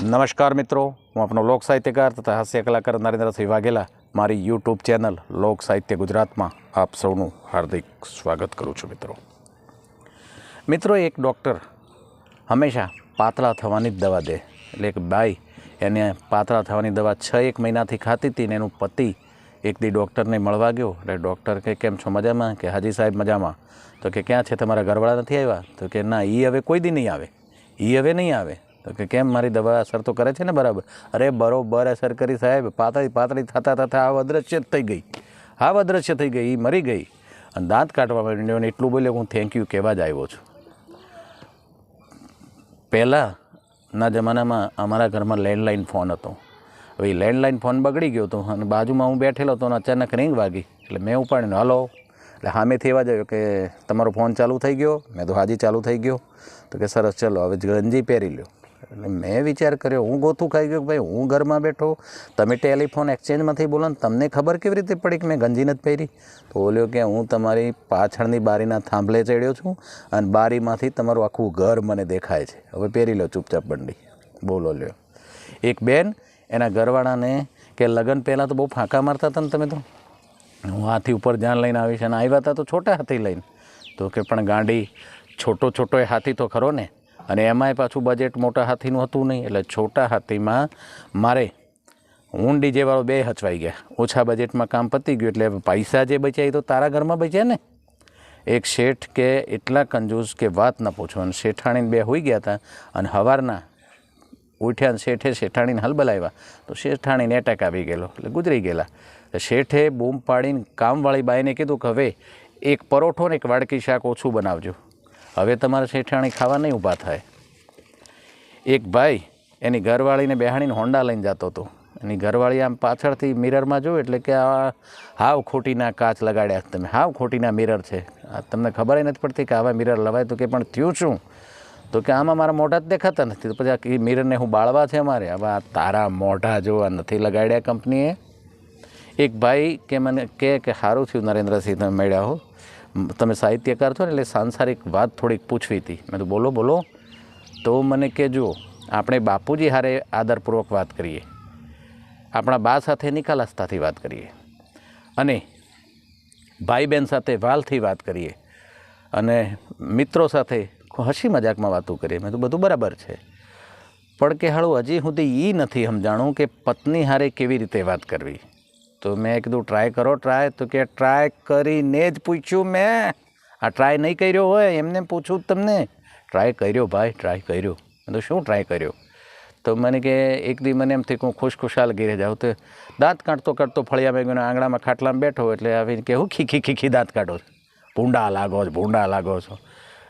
નમસ્કાર મિત્રો, હું આપનો લોક સાહિત્યકાર તથા હાસ્ય કલાકાર નરેન્દ્રસિંહ વાઘેલા. મારી યુટ્યુબ ચેનલ લોક સાહિત્ય ગુજરાતમાં આપ સૌનું હાર્દિક સ્વાગત કરું છું મિત્રો. મિત્રો, એક ડૉક્ટર હંમેશા પાતળા થવાની જ દવા દે. એટલે એક બાઈ એને પાતળા થવાની દવા છ એક મહિનાથી ખાતી હતી ને એનું પતિ એક દી ડૉક્ટરને મળવા ગયો. એટલે ડૉક્ટર કે, કેમ છો? મજામાં? કે, હાજી સાહેબ, મજામાં. તો કે, ક્યાં છે? તમારા ઘરવાળા નથી આવ્યા? તો કે, ના એ હવે કોઈ દી નહીં આવે. એ હવે નહીં આવે. તો કે કેમ મારી દવા અસર તો કરે છે ને બરાબર? અરે બરોબર અસર કરી સાહેબ, પાતળી પાતળી થતાં થતાં આવ અદ્રશ્ય જ થઈ ગઈ. હા અદ્રશ્ય થઈ ગઈ મરી ગઈ. અને દાંત કાઢવા માંડ્યો અને એટલું બોલ્યો હું થેન્ક યુ કહેવા જ આવ્યો છું. પહેલાંના જમાનામાં અમારા ઘરમાં લેન્ડલાઇન ફોન હતો. હવે એ લેન્ડલાઇન ફોન બગડી ગયો હતો અને બાજુમાં હું બેઠેલો હતો અને અચાનક રિંગ વાગી. એટલે મેં ઉપાડીને હલો. એટલે સામેથી એવા જ કે તમારો ફોન ચાલુ થઈ ગયો? મેં તો હાજી ચાલુ થઈ ગયો. તો કે સરસ, ચલો, હવે ગંજી પહેરી લ્યો. એટલે મેં વિચાર કર્યો, હું ગોથું ખાઈ ગયો કે ભાઈ હું ઘરમાં બેઠો, તમે ટેલિફોન એક્સચેન્જમાંથી બોલો ને તમને ખબર કેવી રીતે પડી કે મેં ગંજી નથી પહેરી? તો બોલ્યો કે હું તમારી પાછળની બારીના થાંભલે ચડ્યો છું અને બારીમાંથી તમારું આખું ઘર મને દેખાય છે. હવે પહેરી લો ચૂપચાપ બંડી. બોલો લ્યો. એક બેન એના ઘરવાળાને કે લગ્ન પહેલાં તો બહુ ફાંકા મારતા હતા ને તમે તો? હું હાથી ઉપર ધ્યાન લઈને આવીશ અને આવ્યા હતા તો છોટા હાથી લઈને. તો કે પણ ગાંડી છોટો છોટો એ હાથી તો ખરો ને? અને એમાંય પાછું બજેટ મોટા હાથીનું હતું નહીં, એટલે છોટા હાથીમાં મારે હું ડીજેવાળો બે હચવાઈ ગયા. ઓછા બજેટમાં કામ પતી ગયું, એટલે પૈસા જે બચ્યા એ તો તારા ઘરમાં બચ્યા ને? એક શેઠ કે એટલા કંજૂસ કે વાત ન પૂછો. અને શેઠાણીને બે હોઈ ગયા હતા અને હવારના ઉઠ્યા શેઠે શેઠાણીને હલ બોલાવ્યા તો શેઠાણીને એટેક આવી ગયેલો, એટલે ગુજરી ગયેલા. શેઠે બૂમ પાડીને કામવાળી બાઈને કીધું કે હવે એક પરોઠો ને એક વાડકી શાક ઓછું બનાવજો. હવે તમારે શેઠાણી ખાવા નહીં ઊભા થાય. એક ભાઈ, એની ઘરવાળીને બેહાણીને હોન્ડા લઈને જતો હતો. એની ઘરવાળી આમ પાછળથી મિરરમાં જોયું એટલે કે આ હાવ ખોટીના કાચ લગાડ્યા તમે. હાવ ખોટીના મિરર છે. તમને ખબર નથી પડતી કે આવા મિરર લવાય તો કે પણ થયું શું? તો કે આમાં મારા મોઢા જ દેખાતા નથી. તો પછી આ મિરરને હું બાળવા છે અમારે હવે આ તારા મોઢા જોવા નથી લગાડ્યા કંપનીએ. એક ભાઈ કે મને કે સારું થયું નરેન્દ્રસિંહ તમે મળ્યા હો. તમે સાહિત્યકાર છો ને એટલે સાંસારિક વાત થોડીક પૂછવી હતી. મેં તો બોલો બોલો. તો મને કહેજો આપણે બાપુજી હારે આદરપૂર્વક વાત કરીએ. આપણા બા સાથે નિખાલસતાથી વાત કરીએ. અને ભાઈ બહેન સાથે વાલથી વાત કરીએ. અને મિત્રો સાથે હસી મજાકમાં વાતો કરીએ. મેં તો બધું બરાબર છે. પણ કે હાળું, હજી સુધી એ નથી. સમજાણું કે પત્ની હારે કેવી રીતે વાત કરવી. તો મેં કીધું ટ્રાય કરો ટ્રાય તો કે ટ્રાય કરીને જ પૂછ્યું મેં. આ ટ્રાય નહીં કર્યો હોય, એમને પૂછું તમને. ટ્રાય કર્યો ભાઈ ટ્રાય કર્યો. મેં તો શું ટ્રાય કર્યો? તો મને કે, એક દી મને એમ થયું ખુશ ખુશાલ ઘેરે જાઉં. તો દાંત કાઢતો કાઢતો ફળિયામાં ગયો ને આંગણામાં ખાટલામાં બેઠો એટલે આવીને કે, હું ખીખી ખીખી દાંત કાઢો છો? ભૂંડા લાગો છો, ભૂંડા લાગો છો?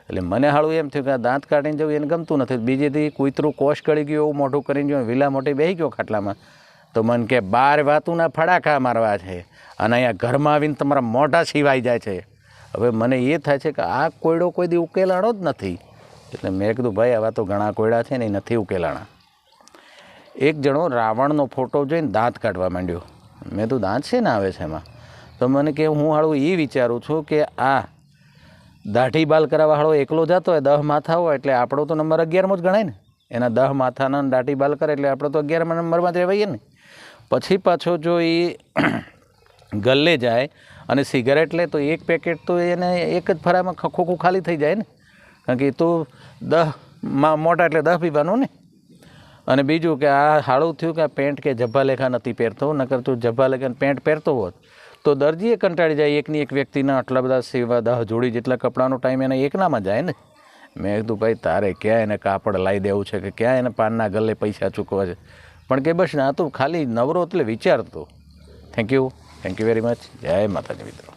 એટલે મને હાળું એમ થયું કે આ દાંત કાઢીને જવું એને ગમતું નથી. બીજેથી કૂતરું કોષ ગળી ગયું, એવું મોઢું કરીને જો વિલા મોટી બેસી ગયો ખાટલામાં. તો મને કે બાર વાતુના ફડાકા મારવા છે અને અહીંયા ઘરમાં આવીને તમારા મોઢા છીવાઈ જાય છે. હવે મને એ થાય છે કે આ કોયડો કોઈ દી ઉકેલાણો જ નથી. એટલે મેં કીધું, ભાઈ, આવા તો ઘણા કોયડા છે ને એ નથી ઉકેલાણા. એક જણો રાવણનો ફોટો જોઈને દાંત કાઢવા માંડ્યો. મેં તો દાંત છે ને આવે છે એમાં? તો મને કે, હું હાળું એ વિચારું છું કે આ દાઢી બાલ કરાવવા એકલો જતો હોય, દહ માથા હોય, એટલે આપણો તો નંબર અગિયારમો જ ગણાય ને. એના દહ માથાના દાઢી બાલ કરે એટલે આપણે તો અગિયારમા નંબરમાં જ રહેવાઈએ ને. પછી પાછો જો એ ગલ્લે જાય અને સિગારેટ લે તો એક પેકેટ તો એને એક જ ફરામાં ખોખું ખાલી થઈ જાય ને. કારણ કે એ તો દહ મોટા એટલે દહ પીવાનું ને. અને બીજું કે આ હાળું થયું કે આ પેન્ટ કે જબ્બા લેખા નથી પહેરતો, નકર તું જબ્બા લેખા પેન્ટ પહેરતો હોત, તો દરજીએ કંટાળી જાય એકની એક વ્યક્તિના આટલા બધા સેવા દહ જોડી જેટલા કપડાનો ટાઈમ એને એકનામાં જાય ને. મેં કીધું, ભાઈ, તારે ક્યાં એને કાપડ લાવી દેવું છે કે ક્યાં એને પાનના ગલ્લે પૈસા ચૂકવા છે? પણ કે બસ ના, તું ખાલી નવરો એટલે વિચારતો. Thank you thank you very much જય માતાજી મિત્રો.